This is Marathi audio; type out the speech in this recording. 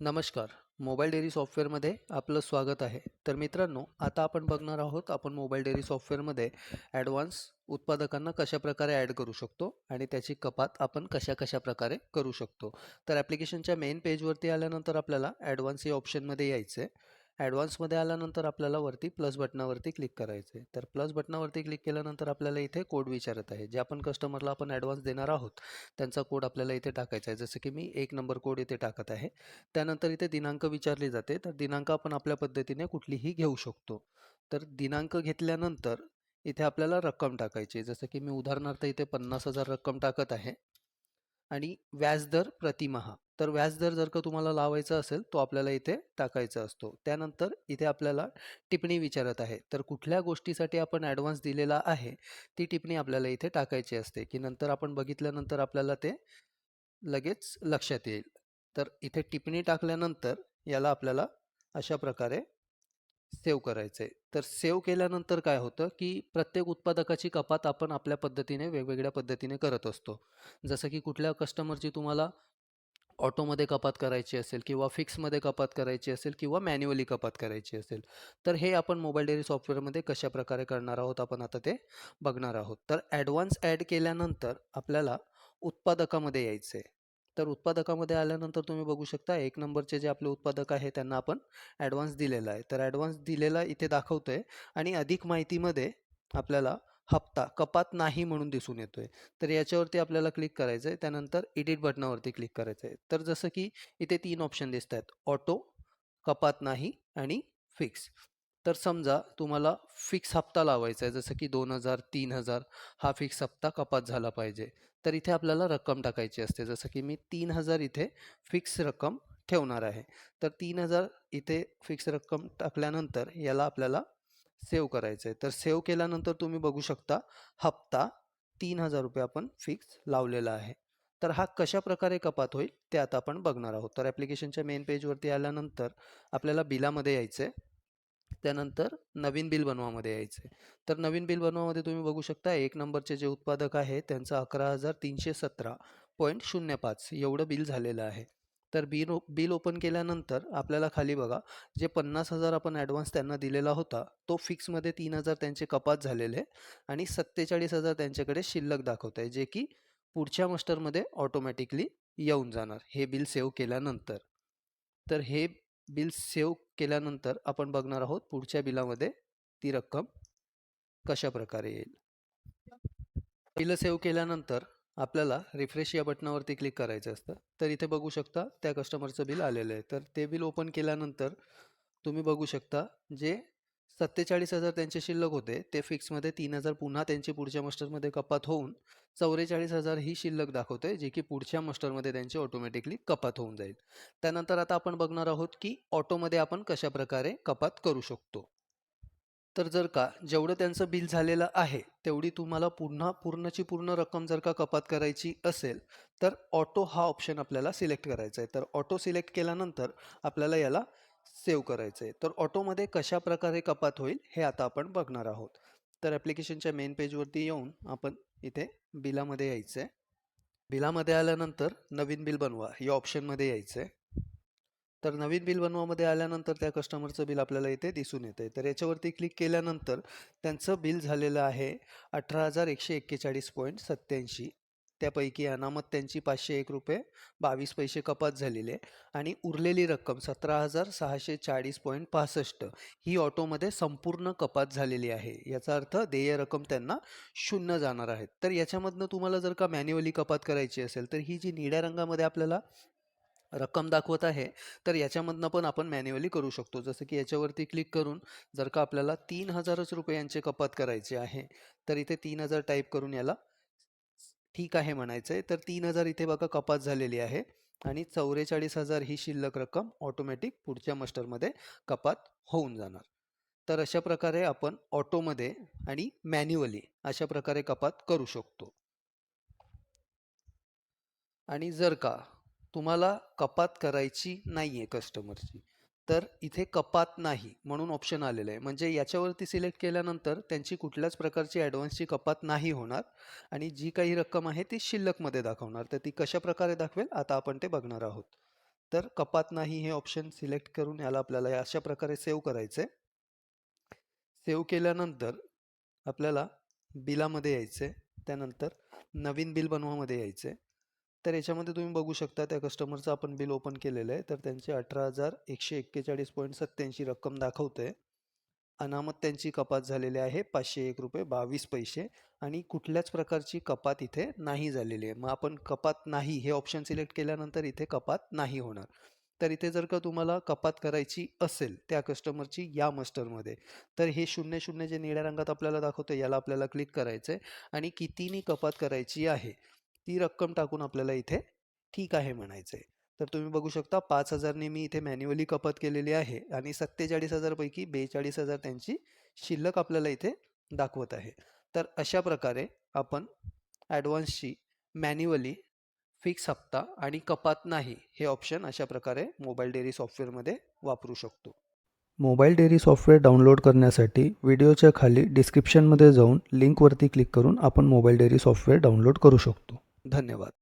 नमस्कार. मोबाईल डेअरी सॉफ्टवेअरमध्ये आपलं स्वागत आहे. तर मित्रांनो आता आपण बघणार आहोत आपण मोबाईल डेअरी सॉफ्टवेअरमध्ये ॲडव्हान्स उत्पादकांना कशाप्रकारे ॲड करू शकतो आणि त्याची कपात आपण कशा कशा प्रकारे करू शकतो. तर ॲप्लिकेशनच्या मेन पेजवरती आल्यानंतर आपल्याला ॲडव्हान्स या ऑप्शनमध्ये यायचं आहे ॲडव्हान्समध्ये आल्यानंतर आपल्याला वरती प्लस बटनावरती क्लिक करायचं आहे तर प्लस बटनावरती क्लिक केल्यानंतर आपल्याला इथे कोड विचारत आहे. जे आपण कस्टमरला आपण ॲडव्हान्स देणार आहोत त्यांचा कोड आपल्याला इथे टाकायचा आहे. जसं की मी एक नंबर कोड इथे टाकत आहे. त्यानंतर इथे दिनांक विचारली जाते. तर दिनांक आपण आपल्या पद्धतीने कुठलीही घेऊ शकतो. तर दिनांक घेतल्यानंतर इथे आपल्याला रक्कम टाकायची आहे. जसं की मी उदाहरणार्थ इथे पन्नास हजार रक्कम टाकत आहे. आणि व्याजदर प्रतिमाहा. तर व्याजदर जर का तुम्हाला लावायचा असेल तो आपल्याला इथे टाकायचा असतो. त्यानंतर इथे आपल्याला टिप्पणी विचारत आहे. तर कुठल्या गोष्टीसाठी आपण ॲडव्हान्स दिलेला आहे ती टिप्पणी आपल्याला इथे टाकायची असते की नंतर आपण बघितल्यानंतर आपल्याला ते लगेच लक्षात येईल. तर इथे टिप्पणी टाकल्यानंतर याला आपल्याला अशा प्रकारे सेव्ह करायचं आहे. तर सेव्ह केल्यानंतर काय होतं की प्रत्येक उत्पादकाची कपात आपण आपल्या पद्धतीने वेगवेगळ्या पद्धतीने करत असतो. जसं की कुठल्या कस्टमरची तुम्हाला ऑटोमध्ये कपात करायची असेल किंवा फिक्समध्ये कपात करायची असेल किंवा मॅन्युअली कपात करायची असेल तर हे आपण मोबाईल डेअरी सॉफ्टवेअरमध्ये कशा प्रकारे करणार आहोत आपण आता ते बघणार आहोत. तर ॲडव्हान्स ॲड केल्यानंतर आपल्याला उत्पादकामध्ये यायचं आहे तर उत्पादकामध्ये आल्यानंतर तुम्ही बघू शकता एक नंबरचे जे आपले उत्पादक आहे त्यांना आपण ॲडव्हान्स दिलेला आहे. तर ॲडव्हान्स दिलेला इथे दाखवतो आहे आणि अधिक माहितीमध्ये आपल्याला हप्ता कपात नाही म्हणून दिसून येतो आहे तर याच्यावरती आपल्याला क्लिक करायचं आहे त्यानंतर एडिट बटनावरती क्लिक करायचं आहे तर जसं की इथे तीन ऑप्शन दिसत आहेत ऑटो कपात नाही आणि फिक्स तर समजा तुम्हाला फिक्स हप्ता लावायचा आहे जसं की दोन हजार तीन हजार हा फिक्स हप्ता कपात झाला पाहिजे. तर इथे आपल्याला रक्कम टाकायची असते. जसं की मी तीन हजार इथे फिक्स रक्कम ठेवणार आहे. तर तीन हजार इथे फिक्स रक्कम टाकल्यानंतर याला आपल्याला सेव्ह करायचं आहे तर सेव्ह केल्यानंतर तुम्ही बघू शकता हप्ता तीन हजार रुपये आपण फिक्स लावलेला आहे. तर हा कशा प्रकारे कपात होईल ते आता आपण बघणार आहोत. तर ॲप्लिकेशनच्या मेन पेजवरती आल्यानंतर आपल्याला बिलामध्ये यायचं आहे त्यानंतर नवीन बिल बनवामध्ये यायचं आहे तर नवीन बिल बनवामध्ये तुम्ही बघू शकता एक नंबरचे जे उत्पादक आहे त्यांचं अकरा हजार तीनशे सतरा पॉईंट शून्य पाच एवढं बिल झालेलं आहे. तर बिल ओ बिल ओपन केल्यानंतर आपल्याला खाली बघा जे पन्नास हजार आपण ॲडव्हान्स त्यांना दिलेला होता तो फिक्समध्ये तीन हजार त्यांचे कपात झालेले आणि सत्तेचाळीस हजार त्यांच्याकडे शिल्लक दाखवत आहे जे की पुढच्या मस्टरमध्ये ऑटोमॅटिकली येऊन जाणार हे बिल सेव्ह केल्यानंतर. तर हे बिल सेव्ह केल्यानंतर आपण बघणार आहोत पुढच्या बिलामध्ये ती रक्कम कशा प्रकारे येईल. बिलं सेव्ह केल्यानंतर आपल्याला रिफ्रेश या बटनावरती क्लिक करायचं असतं. तर इथे बघू शकता त्या कस्टमरचं बिल आलेलं आहे. तर ते बिल ओपन केल्यानंतर तुम्ही बघू शकता जे सत्तेचाळीस हजार त्यांचे शिल्लक होते ते फिक्समध्ये तीन हजार पुन्हा त्यांची पुढच्या मस्टरमध्ये कपात होऊन चौवेचाळीस हजार ही शिल्लक दाखवते जे की पुढच्या मस्टरमध्ये त्यांची ऑटोमॅटिकली कपात होऊन जाईल. त्यानंतर आता आपण बघणार आहोत की ऑटोमध्ये आपण कशा प्रकारे कपात करू शकतो. तर जर का जेवढं त्यांचं बिल झालेलं आहे तेवढी तुम्हाला पुन्हा पूर्णची पूर्ण रक्कम जर का कपात करायची असेल तर ऑटो हा ऑप्शन आपल्याला सिलेक्ट करायचा आहे. तर ऑटो सिलेक्ट केल्यानंतर आपल्याला याला सेव्ह करायचं आहे. तर ऑटोमध्ये कशा प्रकारे कपात होईल हे आता आपण बघणार आहोत. तर ॲप्लिकेशनच्या मेन पेजवरती येऊन आपण इथे बिलामध्ये यायचं आहे. बिलामध्ये आल्यानंतर नवीन बिल बनवा या ऑप्शनमध्ये यायचं आहे. तर नवीन बिल बनवामध्ये आल्यानंतर त्या कस्टमरचं बिल आपल्याला इथे दिसून येतं आहे तर याच्यावरती क्लिक केल्यानंतर त्यांचं बिल झालेलं आहे अठरा हजार एकशे एक्केचाळीस पॉईंट सत्याऐंशी त्यापैकी अनामत त्यांची पाचशे एक रुपये बावीस पैसे कपात झालेले आहे आणि उरलेली रक्कम सतरा हजार सहाशे चाळीस पॉईंट पासष्ट ही ऑटोमध्ये संपूर्ण कपात झालेली आहे. याचा अर्थ देय रक्कम त्यांना शून्य जाणार आहेत तर याच्यामधनं तुम्हाला जर का मॅन्युअली कपात करायची असेल तर ही जी निळ्या रंगामध्ये आपल्याला रक्कम दाखवत आहे तर याच्यामधनं पण आपण मॅन्युअली करू शकतो. जसं की याच्यावरती क्लिक करून जर का आपल्याला तीन हजारच रुपयांचे कपात करायचे आहे तर इथे तीन हजार टाईप करून याला ठीक आहे म्हणायचं आहे तर तीन हजार इथे बघा कपात झालेली आहे आणि चौवेचाळीस हजार ही शिल्लक रक्कम ऑटोमॅटिक पुढच्या मस्टरमध्ये कपात होऊन जाणार. तर अशा प्रकारे आपण ऑटोमध्ये आणि मॅन्युअली अशा प्रकारे कपात करू शकतो. आणि जर का तुम्हाला कपात करायची नाही आहे कस्टमरची तर इथे कपात नाही म्हणून ऑप्शन आलेलं आहे. म्हणजे याच्यावरती सिलेक्ट केल्यानंतर त्यांची कुठल्याच प्रकारची ॲडव्हान्सची कपात नाही होणार आणि जी काही रक्कम आहे ती शिल्लकमध्ये दाखवणार. तर ती कशा प्रकारे दाखवेल आता आपण ते बघणार आहोत. तर कपात नाही हे ऑप्शन सिलेक्ट करून याला आपल्याला अशा प्रकारे सेव्ह करायचं आहे सेव्ह केल्यानंतर आपल्याला बिलामध्ये यायचं आहे त्यानंतर नवीन बिल बनवामध्ये यायचं आहे तर याच्यामध्ये तुम्ही बघू शकता त्या कस्टमरचं आपण बिल ओपन केलेलं आहे. तर त्यांचे अठरा हजार एकशे एक्केचाळीस पॉईंट सत्त्याऐंशी रक्कम दाखवते अनामत त्यांची कपात झालेली आहे पाचशे एक रुपये बावीस पैसे. आणि कुठल्याच प्रकारची कपात इथे नाही झालेली आहे. मग आपण कपात नाही हे ऑप्शन सिलेक्ट केल्यानंतर इथे कपात नाही होणार. तर इथे जर का तुम्हाला कपात करायची असेल त्या कस्टमरची या मस्टरमध्ये तर हे शून्य शून्य जे निळ्या रंगात आपल्याला दाखवतं याला आपल्याला क्लिक करायचं आहे आणि कितीनी कपात करायची आहे ती रक्कम टाकून आपल्याला इथे ठीक आहे म्हणायचं आहे तर तुम्ही बघू शकता पाच हजारने मी इथे मॅन्युअली कपात केलेली आहे आणि सत्तेचाळीस हजारपैकी बेचाळीस हजार त्यांची शिल्लक आपल्याला इथे दाखवत आहे. तर अशा प्रकारे आपण ॲडव्हान्सची मॅन्युअली फिक्स हप्ता आणि कपात नाही हे ऑप्शन अशा प्रकारे मोबाईल डेअरी सॉफ्टवेअरमध्ये वापरू शकतो. मोबाईल डेअरी सॉफ्टवेअर डाउनलोड करण्यासाठी व्हिडिओच्या खाली डिस्क्रिप्शनमध्ये जाऊन लिंकवरती क्लिक करून आपण मोबाईल डेअरी सॉफ्टवेअर डाउनलोड करू शकतो. धन्यवाद.